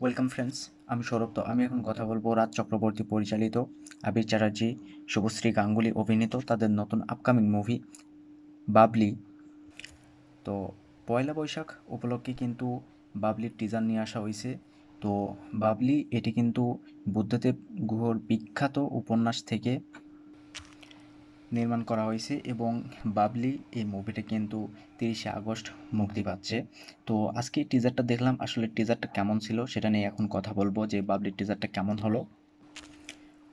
Welcome friends আমি সৌরভ তো। আমি এখন কথা বলব রাজ চক্রবর্তী পরিচালিত আবির চ্যাটার্জি, শুভশ্রী গাঙ্গুলি অভিনীত তাদের নতুন আপকামিং মুভি বাবলি। তো পয়লা বৈশাখ উপলক্ষে কিন্তু বাবলির টিজার নিয়ে আসা হয়েছে তো বাবলি, এটি কিন্তু বুদ্ধদেব গুহর বিখ্যাত উপন্যাস থেকে নির্মাণ করা হয়েছে এবং বাবলি এই মুভিটা কিন্তু তিরিশে আগস্ট মুক্তি পাচ্ছে। তো আজকে টিজারটা দেখলাম, আসলে টিজারটা কেমন ছিল সেটা নিয়ে এখন কথা বলব যে বাবলির টিজারটা কেমন হলো।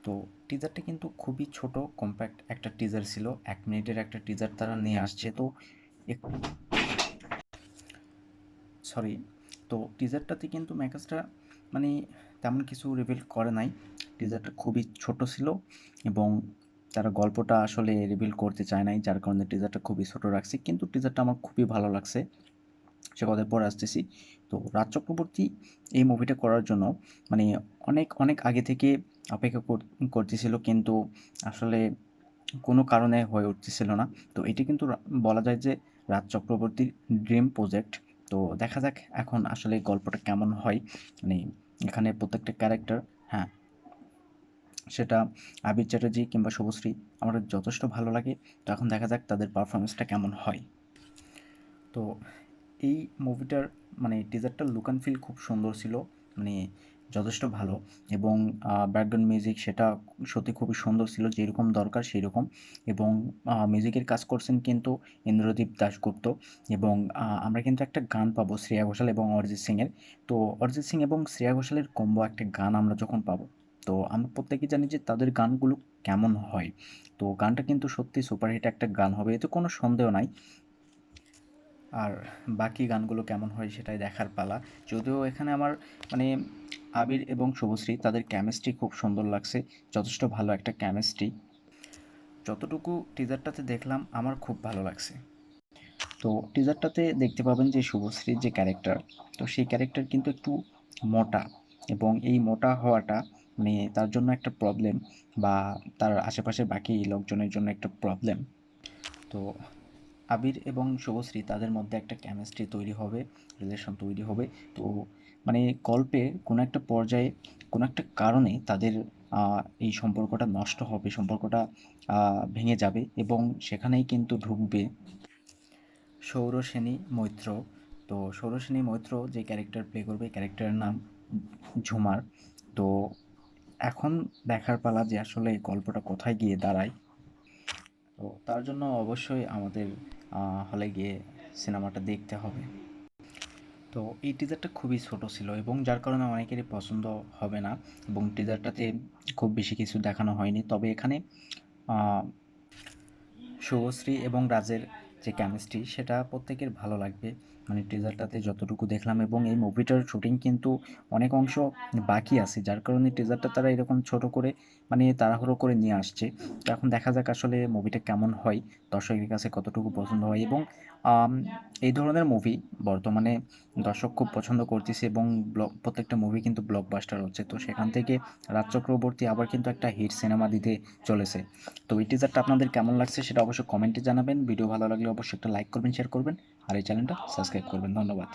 তো টিজারটা কিন্তু খুবই ছোট কম্প্যাক্ট একটা টিজার ছিল, এক মিনিটের একটা টিজার তারা নিয়ে আসছে। তো সরি তো টিজারটাতে কিন্তু ম্যাকাসটা মানে তেমন কিছু রিভিল করে নাই। টিজারটা খুবই ছোট ছিল এবং তারা গল্পটা আসলে রিভিল করতে চায় নাই, যার কারণে টিজারটা খুবই ছোটো রাখছি। কিন্তু টিজারটা আমার খুবই ভালো লাগছে। সে কথায় পরে আসতেছি। তো রাজ চক্রবর্তী এই মুভিটা করার জন্য মানে অনেক অনেক আগে থেকে অপেক্ষা করতেছিল কিন্তু আসলে কোনো কারণে হয়ে উঠতেছিল না। তো এটি কিন্তু বলা যায় যে রাজ চক্রবর্তীর ড্রিম প্রজেক্ট তো দেখা যাক এখন আসলে গল্পটা কেমন হয়। মানে এখানে প্রত্যেকটা ক্যারেক্টার হ্যাঁ সেটা আবির চ্যাটার্জি কিংবা শুভশ্রী, আমার যথেষ্ট ভালো লাগে। তো এখন দেখা যাক তাদের পারফরমেন্সটা কেমন হয়। তো এই মুভিটার মানে টিজারটার লুক অ্যান্ড ফিল খুব সুন্দর ছিল মানে যথেষ্ট ভালো। এবং ব্যাকগ্রাউন্ড মিউজিক সেটা সত্যি খুবই সুন্দর ছিল, যেরকম দরকার সেই রকম এবং মিউজিকের কাজ করছেন কিন্তু ইন্দ্রদীপ দাশগুপ্ত। এবং আমরা কিন্তু একটা গান পাবো শ্রেয়া ঘোষাল এবং অরিজিৎ সিংয়ের। তো অরিজিৎ সিং এবং শ্রেয়া ঘোষালের কম্বো একটা গান আমরা যখন পাবো তো আমরা প্রত্যেকেই জানি যে তাদের গানগুলো কেমন হয়। তো গানটা কিন্তু সত্যি সুপারহিট একটা গান হবে, এতে কোনো সন্দেহ নাই। আর বাকি গানগুলো কেমন হয় সেটাই দেখার পালা। যদিও এখানে আমার মানে আবির এবং শুভশ্রী, তাদের কেমিস্ট্রি খুব সুন্দর লাগছে, যথেষ্ট ভালো একটা কেমিস্ট্রি যতটুকু টিজারটাতে দেখলাম, আমার খুব ভালো লাগছে। তো টিজারটাতে দেখতে পাবেন যে শুভশ্রীর যে ক্যারেক্টার তো সেই ক্যারেক্টার কিন্তু একটু মোটা এবং এই মোটা হওয়াটা মানে তার জন্য একটা প্রবলেম বা তার আশেপাশে বাকি লোকজনের জন্য একটা প্রবলেম তো আবির এবং শুভশ্রী তাদের মধ্যে একটা কেমিস্ট্রি তৈরি হবে রিলেশন তৈরি হবে। তো মানে গল্পে কোনো একটা পর্যায়ে কোনো একটা কারণে তাদের এই সম্পর্কটা নষ্ট হবে, সম্পর্কটা ভেঙে যাবে এবং সেখানেই কিন্তু ঢুকবে সৌরসেনী মৈত্র। তো সৌরসেনী মৈত্র যে ক্যারেক্টার প্লে করবে ক্যারেক্টারের নাম ঝুমার। তো এখন দেখার পালা যে আসলে এই গল্পটা কোথায় গিয়ে দাঁড়ায়। তো তার জন্য অবশ্যই আমাদের হলে গিয়ে সিনেমাটা দেখতে হবে। তো এই টিজারটা খুবই ছোট ছিল এবং যার কারণে অনেকেরই পছন্দ হবে না এবং টিজারটাতে খুব বেশি কিছু দেখানো হয়নি। তবে এখানে শুভশ্রী এবং রাজের যে কেমিস্ট্রি সেটা প্রত্যেকের ভালো লাগবে। মানে টিজারটাতে যতটুকু দেখলাম এবং এই মুভিটার শুটিং কিন্তু অনেক অংশ বাকি আছে। যার কারণে টিজারটা তারা এরকম ছোট করে মানে তাড়াহুড়ো করে নিয়ে আসছে। তো এখন দেখা যাক আসলে মুভিটা কেমন হয়, দর্শকের কাছে কতটুকু পছন্দ হয় এবং এই ধরনের মুভি বর্তমানে দর্শক খুব পছন্দ করতেছে এবং ব্লক প্রত্যেকটা মুভি কিন্তু ব্লকবাস্টার হচ্ছে। তো সেখান থেকে রাজ চক্রবর্তী আবার কিন্তু একটা হিট সিনেমা দিতে চলেছে। তো এই টিজারটা আপনাদের কেমন লাগছে সেটা অবশ্যই কমেন্টে জানাবেন। ভিডিও ভালো লাগলে অবশ্যই একটা লাইক করবেন শেয়ার করবেন আর এই চ্যানেলটা সাবস্ক্রাইব করবেন। ধন্যবাদ।